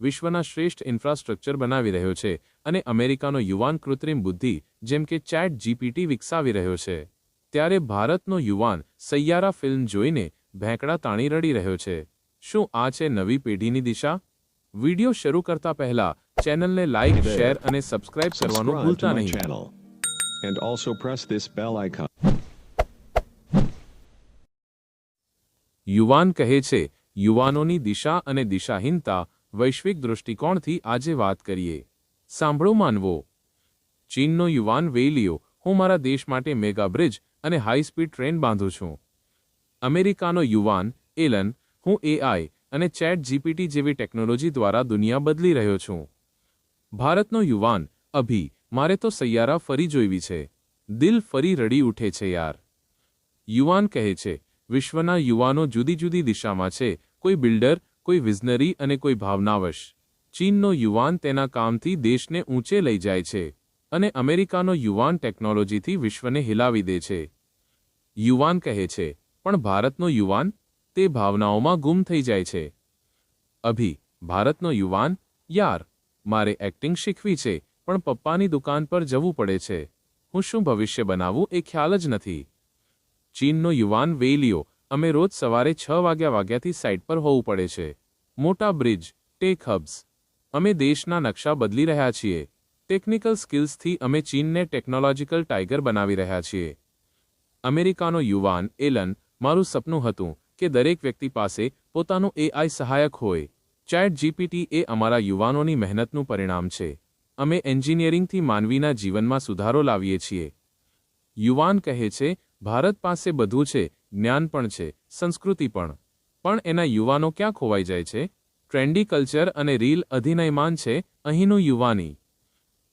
વિશ્વના શ્રેષ્ઠ ઇન્ફ્રાસ્ટ્રક્ચર બનાવી રહ્યો છે અને અમેરિકાનો યુવાન કૃત્રિમ બુદ્ધિ જેમ કે ચેટ જીપીટી વિકસાવી રહ્યો છે. ત્યારે ભારતનો યુવાન સૈયારા ફિલ્મ જોઈને ભેંકડા તાણી રડી રહ્યો છે. શું આ છે નવી પેઢીની દિશા? વિડિયો શરૂ કરતા પહેલા ચેનલને લાઇક શેર અને સબસ્ક્રાઇબ કરવાનું ભૂલતા નહીં. And also press this bell icon. યુવાન કહે છે યુવાનોની દિશા અને દિશાહીનતા વૈશ્વિક દૃષ્ટિકોણથી આજે વાત કરીએ. સાંભળો માનવો. ચીનનો યુવાન વેલિયો હું મારા દેશ માટે મેગા બ્રિજ અને હાઈ સ્પીડ ટ્રેન બાંધું છું. અમેરિકાનો યુવાન, એલન, હું એઆઈ અને ચેટ જીપીટી જેવી ટેકનોલોજી દ્વારા દુનિયા બદલી રહ્યો છું. ભારતનો યુવાન, અભી, મારે તો સૈયારા ફરી જોઈવી છે. દિલ ફરી રડી ઉઠે છે યાર. યુવાન કહે છે, વિશ્વના યુવાનો જુદી જુદી દિશામાં છે, કોઈ બિલ્ડર કોઈ વિઝનરી અને કોઈ ભાવનાવશ. ચીનનો યુવાન તેના કામથી દેશને ઊંચે લઈ જાય છે અને અમેરિકાનો યુવાન ટેકનોલોજીથી વિશ્વને હિલાવી દે છે. યુવાન કહે છે, પણ ભારતનો યુવાન તે ભાવનાઓમાં ગુમ થઈ જાય છે. અભી, ભારતનો યુવાન? યાર, મારે એક્ટિંગ શીખવી છે, પણ પપ્પાની દુકાન પર જવું પડે છે. હું શું ભવિષ્ય બનાવું એ ખ્યાલ જ નથી. ચીનનો યુવાન વેલિયો અમે રોજ સવારે છ વાગ્યા વાગ્યાથી સાઇટ પર હોવું પડે છે. મોટા બ્રિજ, ટેક હબ્સ. અમે દેશના નકશા બદલી રહ્યા છીએ. ટેકનિકલ સ્કિલ્સથી અમે ચીનને ટેકનોલોજીકલ ટાઈગર બનાવી રહ્યા છીએ. અમેરિકાનો યુવાન એલન, મારું સપનું હતું કે દરેક વ્યક્તિ પાસે પોતાનું એઆઈ સહાયક હોય. ચેટ જીપીટી એ અમારા યુવાનોની મહેનતનું પરિણામ છે. અમે એન્જિનિયરિંગથી માનવીના જીવનમાં સુધારો લાવીએ છીએ. યુવાન કહે છે, ભારત પાસે બધું છે, જ્ઞાન પણ છે, સંસ્કૃતિ પણ. પણ એના યુવાનો ક્યાં ખોવાઈ જાય છે? ટ્રેન્ડી કલ્ચર અને રીલ અધિનયમાન છે, અહીંનું યુવાની.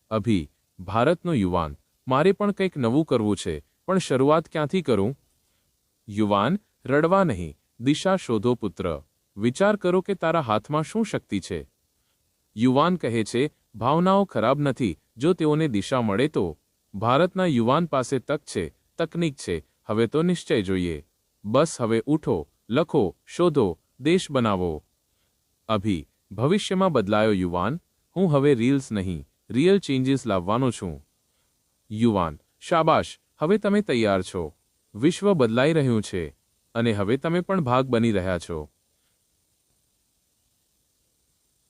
અભી, ભારતનો યુવાન. મારે પણ કંઈક નવું કરવું છે, પણ શરૂઆત ક્યાંથી કરું? યુવાન, રડવા નહીં, દિશા શોધો પુત્ર. વિચાર કરો કે તારા હાથમાં શું શક્તિ છે? યુવાન કહે છે, ભાવનાઓ ખરાબ નથી, જો તેઓને દિશા મળે તો. ભારતના યુવાન પાસે તક છે, તકનીક છે, હવે તો નિશ્ચય જોઈએ. બસ, હવે ઉઠો. લખો, શોધો, દેશ બનાવો. અભી, ભવિષ્યમાં બદલાયો યુવાન, હું હવે રીલ્સ નહીં રિયલ ચેન્જીસ લાવવાનો છું. યુવાન, શાબાશ, હવે તમે તૈયાર છો. વિશ્વ બદલાઈ રહ્યું છે, અને હવે તમે પણ ભાગ બની રહ્યા છો.